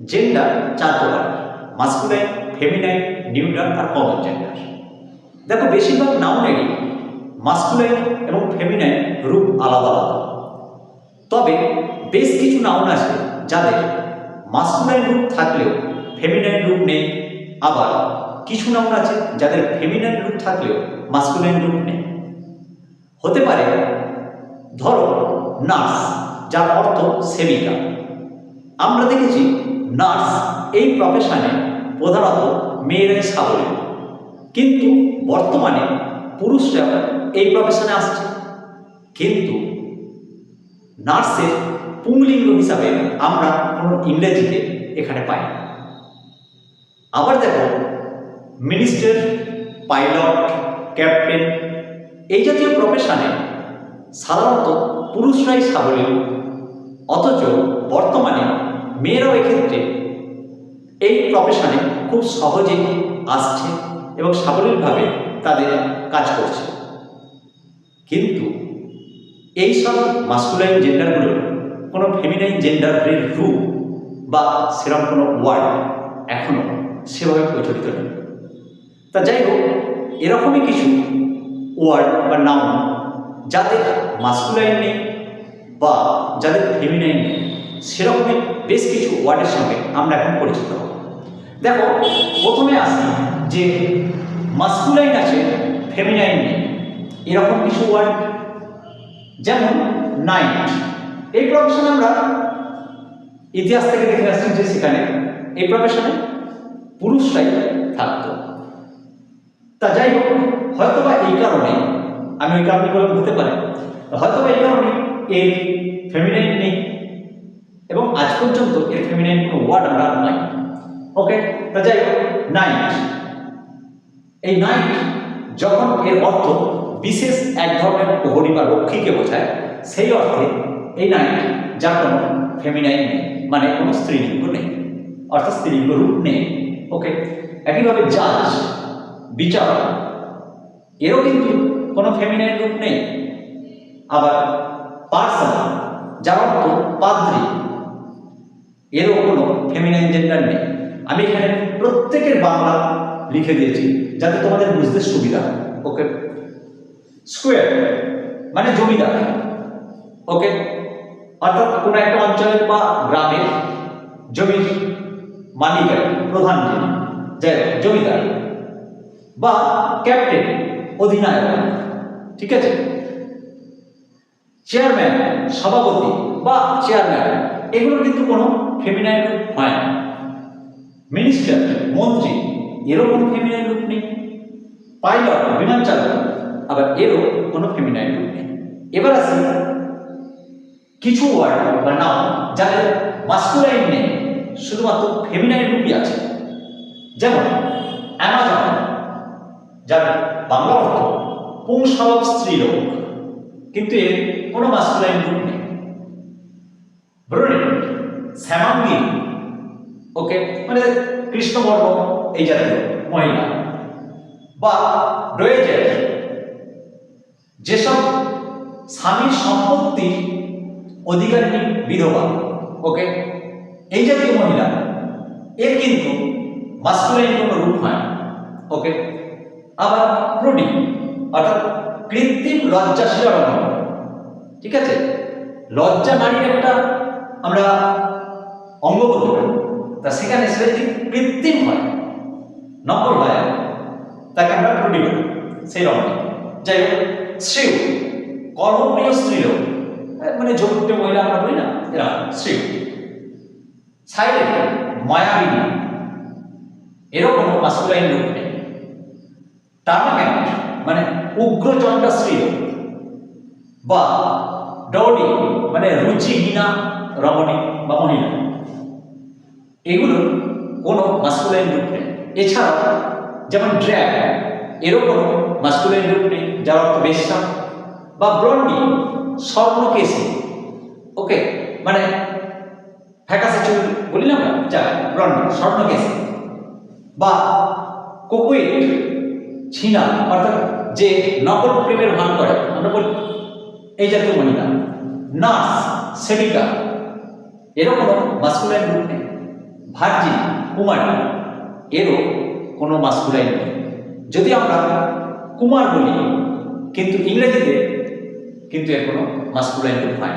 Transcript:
Gender চার প্রকার masculine feminine neutral আর কমন জেন্ডার দেখো, বেশিরভাগ নাউনেরই মাস্কুলাইন এবং ফেমিনাইন রূপ আলাদা আলাদা। তবে বেশ কিছু নাউন আছে যাদের মাস্কুলাইন রূপ থাকলেও ফেমিনাইন রূপ নেই। আবার কিছু নাউন আছে যাদের ফেমিনাইন রূপ থাকলেও মাস্কুলাইন রূপ নেই। হতে পারে, ধরো নার্স যার অর্থ সেবিকা। আমরা দেখেছি নার্স এই প্রফেশনে প্রধানত মেয়েরাই সাবলীল কিন্তু বর্তমানে পুরুষরা এই প্রফেশনে আসছে। কিন্তু নার্সের পুংলিঙ্গ হিসাবে আমরা কোনো ইংরেজিতে এখানে পাই আবার দেখো মিনিস্টার পাইলট ক্যাপ্টেন এই জাতীয় প্রফেশনে সাধারণত পুরুষরাই সাবলীল অথচ বর্তমানে প্রফেশনে খুব সহজেই আসছে এবং সাবলীলভাবে তাদের কাজ করছে। কিন্তু এই সব মাস্কুলাইন জেন্ডারগুলোর কোনো ফেমিনাইন জেন্ডারের রূপ বা সেরকম কোনো ওয়ার্ড এখনও সেভাবে প্রচলিত নেই। তা যাই হোক, এরকমই কিছু ওয়ার্ড বা নাম যাদের মাস্কুলাইন নেই বা যাদের ফেমিনাইন নেই সেরকমই বেশ কিছু ওয়ার্ডের সঙ্গে আমরা এখন পরিচিত। হব দেখো, প্রথমে আসি যে মাস্কুলাইন আছে ফেমিনাইন নেই। এরকম কিছু ওয়ার্ড যেমন নাইট এই প্রফেশনে আমরা ইতিহাস থেকে দেখে আসছি যে সেখানে এই প্রফেশনে পুরুষরাই থাকতো। তা যাই হোক হয়তো বা এই কারণে, আমি ওই কারণে বলে হতে পারে হয়তো বা এই কারণে এর ফেমিনাইন নেই, এবং আজ পর্যন্ত এর ফেমিনাইন কোনো ওয়ার্ড আমরা নাই। ওকে তা যাই হোক নাইট এই নাইট যখন এর অর্থ বিশেষ এক ধরনের প্রহরী বা রক্ষীকে বোঝায়, সেই অর্থে এই নাইট যার কোনো ফেমিনাইন নেই মানে কোনো স্ত্রীলিঙ্গ নেই, অর্থাৎ স্ত্রীলিঙ্গ রূপ নেই। ওকে একইভাবে জাজ বিচার এরও কিন্তু কোনো ফেমিনাইন রূপ নেই। আবার পার্সন যার অর্থ পাদ্রী, এরও কোনো ফেমিনাইন জেন্ডার নেই। আমি এখানে প্রত্যেকের বাংলা লিখে দিয়েছি যাতে তোমাদের বুঝতে সুবিধা ওকে? স্কোয়ার মানে জমিদার। ওকে? অর্থাৎ কোনো একটা অঞ্চলের বা গ্রামের জমির মালিকের প্রধান যিনি, যাই জমিদার বা ক্যাপ্টেন অধিনায়ক ঠিক আছে? চেয়ারম্যান সভাপতি বা চেয়ারম্যান এগুলো কিন্তু কোনো ফেমিনাইন হয় না। মিনিস্টার মন্ত্রী এরও কোনো ফেমিনাইন রূপ নেই। পাইলট বিমান চালক, আবার এরও কোনো ফেমিনাইন রূপ নেই। এবার আসি কিছু ওয়ার্ড বা নাম যাদের মাস্কুলাইন নেই, শুধুমাত্র ফেমিনাইন রূপই আছে। যেমন অ্যামাজন যার বাংলা অর্থ পুংসবক স্ত্রীলোক কিন্তু এর কোনো মাস্কুলাইন রূপ নেই। ব্রুনেট শ্যামাঙ্গী ওকে? মানে কৃষ্ণবর্ণ এই জাতীয়, মহিলা। বা ডোয়েজের যেসব স্বামীর সম্পত্তির অধিকারী বিধবা, ওকে? এই জাতীয় মহিলা, এর কিন্তু মাস্কুলাইন কোনো রূপ হয় ওকে? আবার প্রোডি অর্থাৎ কৃত্রিম লজ্জাশীল রমণ ঠিক আছে? লজ্জা নারীর একটা আমরা অঙ্গ বলতে পারি। তা সেখানে সেটা যদি কৃত্রিম হয়, নকল হয়, তাকে আমরা প্রোডি বলি, সেই রমণী যাই হোক, শ্রেয়, কর্মপ্রিয় স্ত্রীলোক মানে ঝোঁকটে মহিলা আমরা বলি না, এরা শ্রেয়। সাইলেন্ট মায়াবিনী এরও কোনো মাস্কুলাইন রূপ নেই। টার্মাকেন্ট মানে উগ্রচণ্ডা স্ত্রী বা ডৌডি মানে রুচিহীনা রমণী, বা মহিলা। এগুলো কোনো মাস্কুলাইন রূপ নেই। এছাড়াও যেমন ড্র্যাগ এরও কোনো মাস্কুলাইন রূপ নেই, যার অর্থ বেশ্যা বা ব্রন্ডি স্বর্ণকেশী। ওকে মানে ফ্যাকাসে চুল বলি না যা ব্রন্ডি স্বর্ণকেশী। বা কোকুইট ছিনা অর্থাৎ যে নকল প্রেমের ভান করে, আমরা বলি এই জাতীয় মহিলা। নার্স, সেবিকা, এরও কোনো মাস্কুলাইন রূপ নেই। ভার্জিন, কুমারী, এরও কোনো মাস্কুলাইন নেই। যদি আমরা কুমার বলি, কিন্তু ইংরেজিতে কিন্তু এর কোনো মাস্কুলাইন রূপ হয়